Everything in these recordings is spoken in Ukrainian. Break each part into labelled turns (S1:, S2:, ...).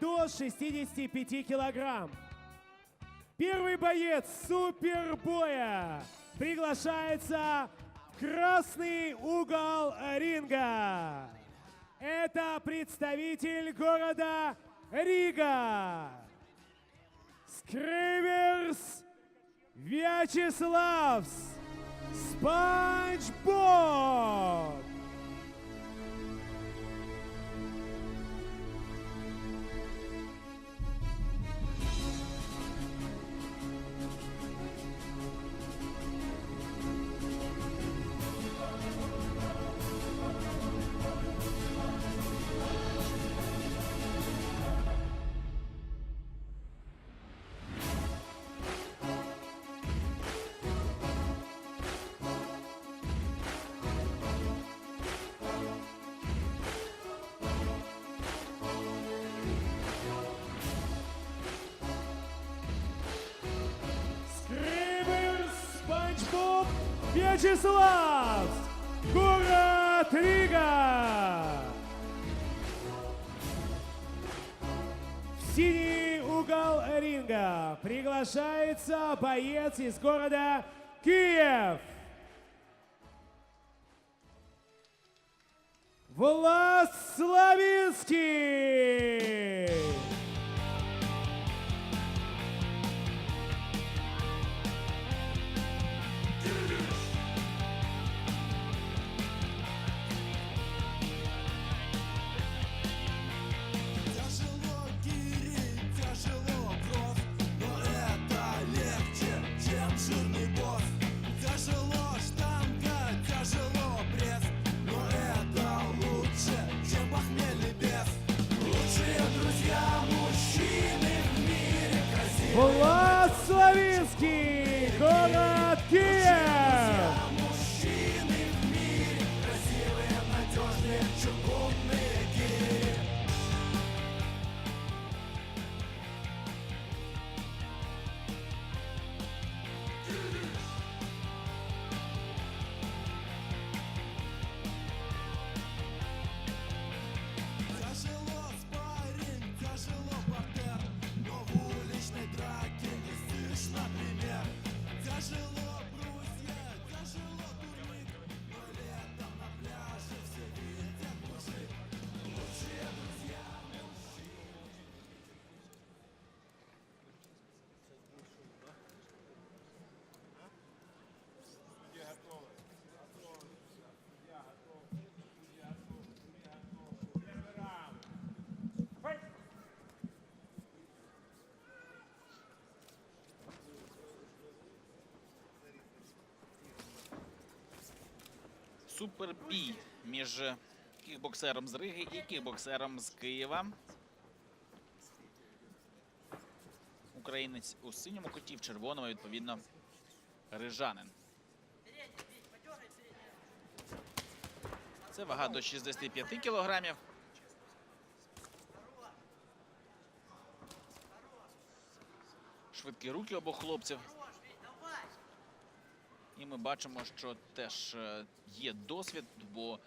S1: до 65 килограмм. Первый боец супербоя приглашается в красный угол ринга. Это представитель города Рига. Скриверс Вячеславс Спанч Спанч Боб Вячеславс Город Рига. В синий угол ринга приглашается боец из города Киев. Влад Славинский.
S2: Красивые.
S1: Влад
S3: Супербій між кікбоксером з Риги і кікбоксером з Києва. Українець у синьому куті, в червоному, відповідно, рижанин. Це вага до 65 кілограмів. Швидкі руки обох хлопців. І ми бачимо, що теж е, є досвід, бо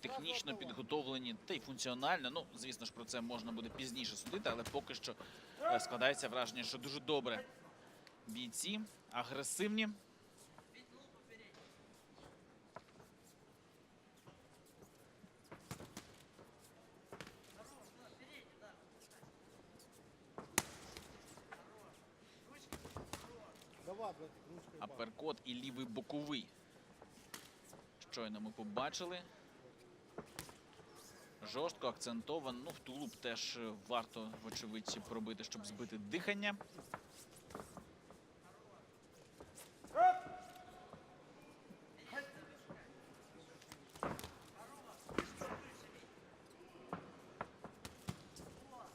S3: технічно підготовлені та й функціонально. Ну, звісно ж, про це можна буде пізніше судити, але поки що е, складається враження, що дуже добре бійці, агресивні. Аперкот і лівий боковий. Щойно ми побачили. Жорстко акцентовано. Ну, в тулуб теж варто, вочевидь, пробити, щоб збити дихання.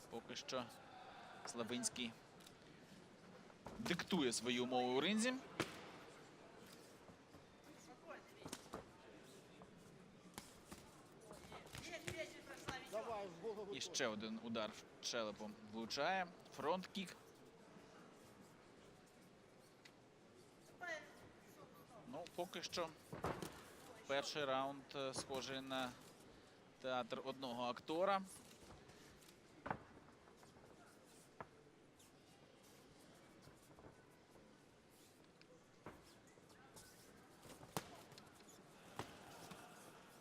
S3: Поки що Славинський диктує свої умови у ринзі. І ще один удар челепом влучає. Фронт-кік. Ну, поки що перший раунд е, схожий на театр одного актора.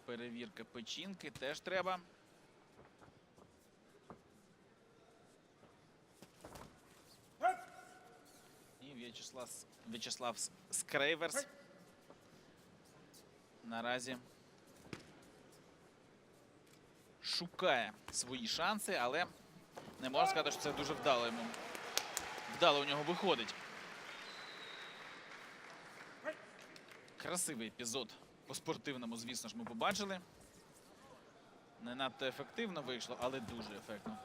S3: Перевірка печінки теж треба. В'ячеслав, Скрейверс. Наразі шукає свої шанси, але не можна сказати, що це дуже вдало йому. Вдало у нього виходить. Красивий епізод по спортивному, звісно ж, ми побачили. Не надто ефективно вийшло, але дуже ефектно.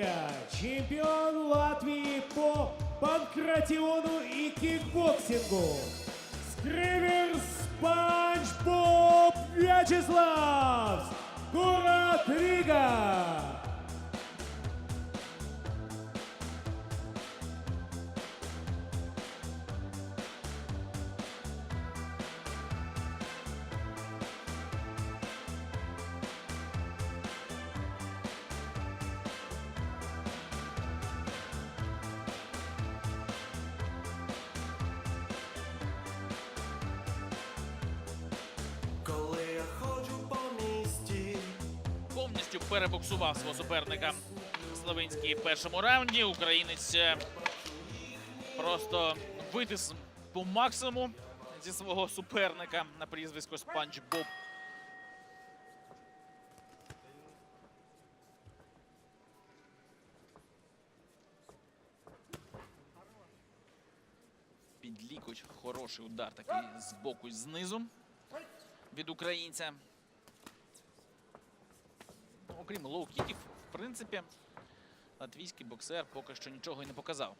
S1: Ринга чемпион Латвии по панкратиону и кикбоксингу. Скривер Спанч Боб Вячеслав. Город Рига.
S3: Перебуксував свого суперника Славинський в першому раунді. Українець е, просто витис по максимуму зі свого суперника на прізвисько Спанч Боб. Під лікоть хороший удар такий з боку знизу від українця. Окрім лоу-кіків, в принципі, латвійський боксер поки що нічого й не показав.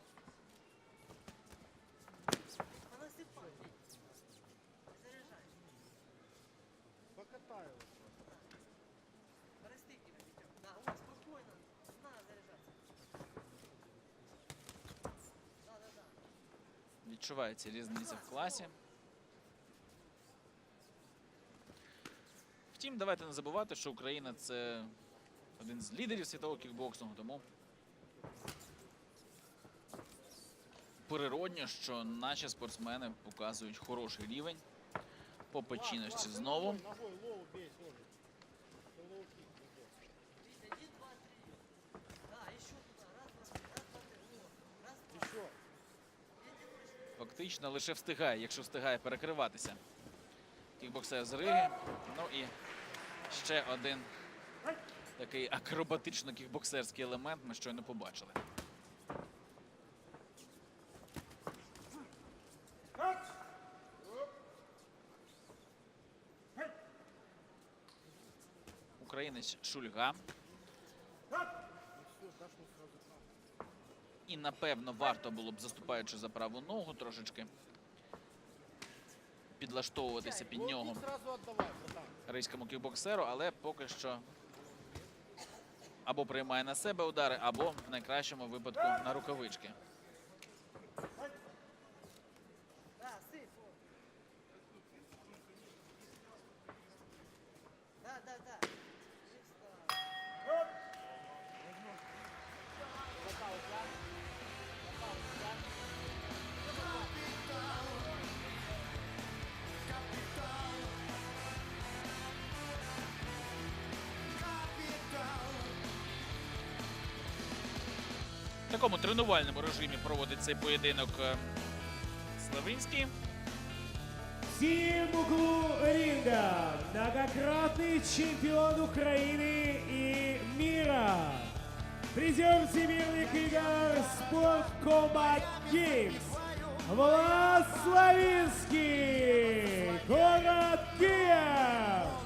S3: Відчувається різниця в класі. Втім, давайте не забувати, що Україна це один з лідерів світового кікбоксингу, тому природньо, що наші спортсмени показують хороший рівень по печінності знову. Фактично лише встигає, якщо встигає перекриватися. Кікбоксер з Риги. Ну і ще один такий акробатично-кікбоксерський елемент ми щойно побачили. Українець Шульга. І напевно варто було б, заступаючи за праву ногу, трошечки підлаштовуватися під нього ризькому кікбоксеру, але поки що або приймає на себе удари, або в найкращому випадку на рукавички. такому тренувальному режимі проводить цей поєдинок е, Славинський.
S1: В синем углу ринга многократный чемпион Украины и мира. Призер всемирных игр Спорт Combat Games. Влад Славинский. Город Киев.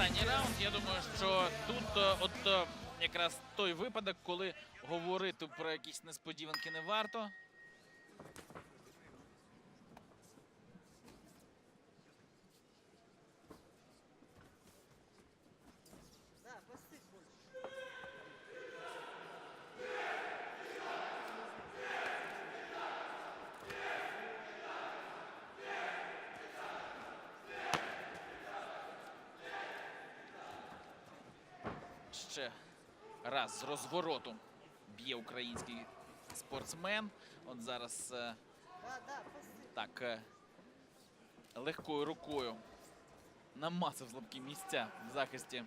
S3: Останній раунд. Я думаю, що тут е, от е, якраз той випадок, коли говорити про якісь несподіванки не варто. Перший раз з розвороту б'є український спортсмен. От зараз е, так е, легкою рукою намацав слабкі місця в захисті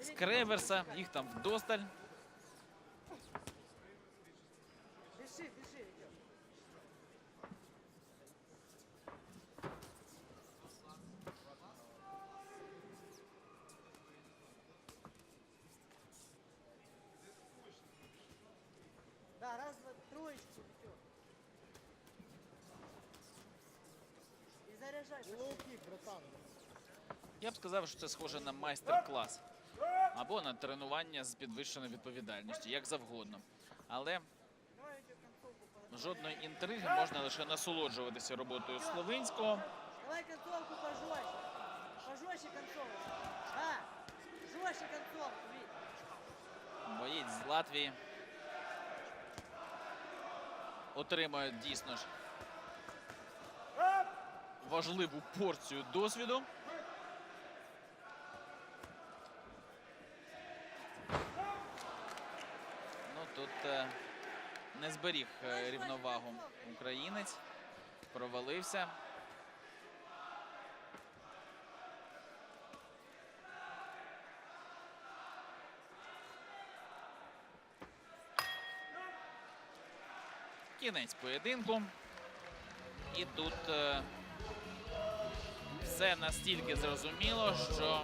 S3: Скреверса. Їх там вдосталь.
S4: Бежи, бежи,
S3: Я б сказав, що це схоже на майстер-клас або на тренування з підвищеною відповідальністю, як завгодно. Але жодної інтриги можна лише насолоджуватися роботою Словинського.
S4: Давай концовку пожестче. Пожестче концовку. А, жестче концовку.
S3: Боєць з Латвії отримує дійсно ж важливу порцію досвіду. Ну тут е, не зберіг е, рівновагу українець, провалився. Кінець поєдинку. І тут е, все настільки зрозуміло, що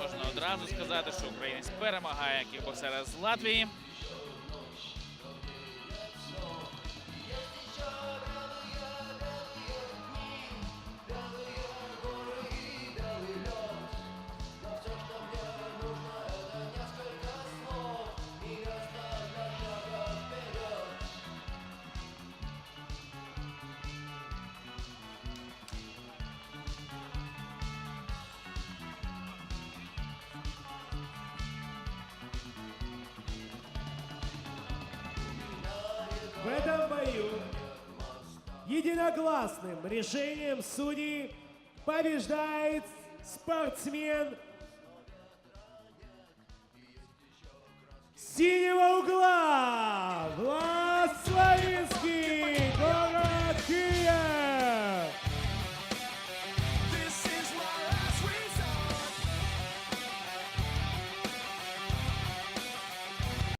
S3: можна одразу сказати, що українець перемагає кікбоксера з Латвії.
S1: В этом бою единогласным решением судей побеждает спортсмен синего угла Влад Славинский.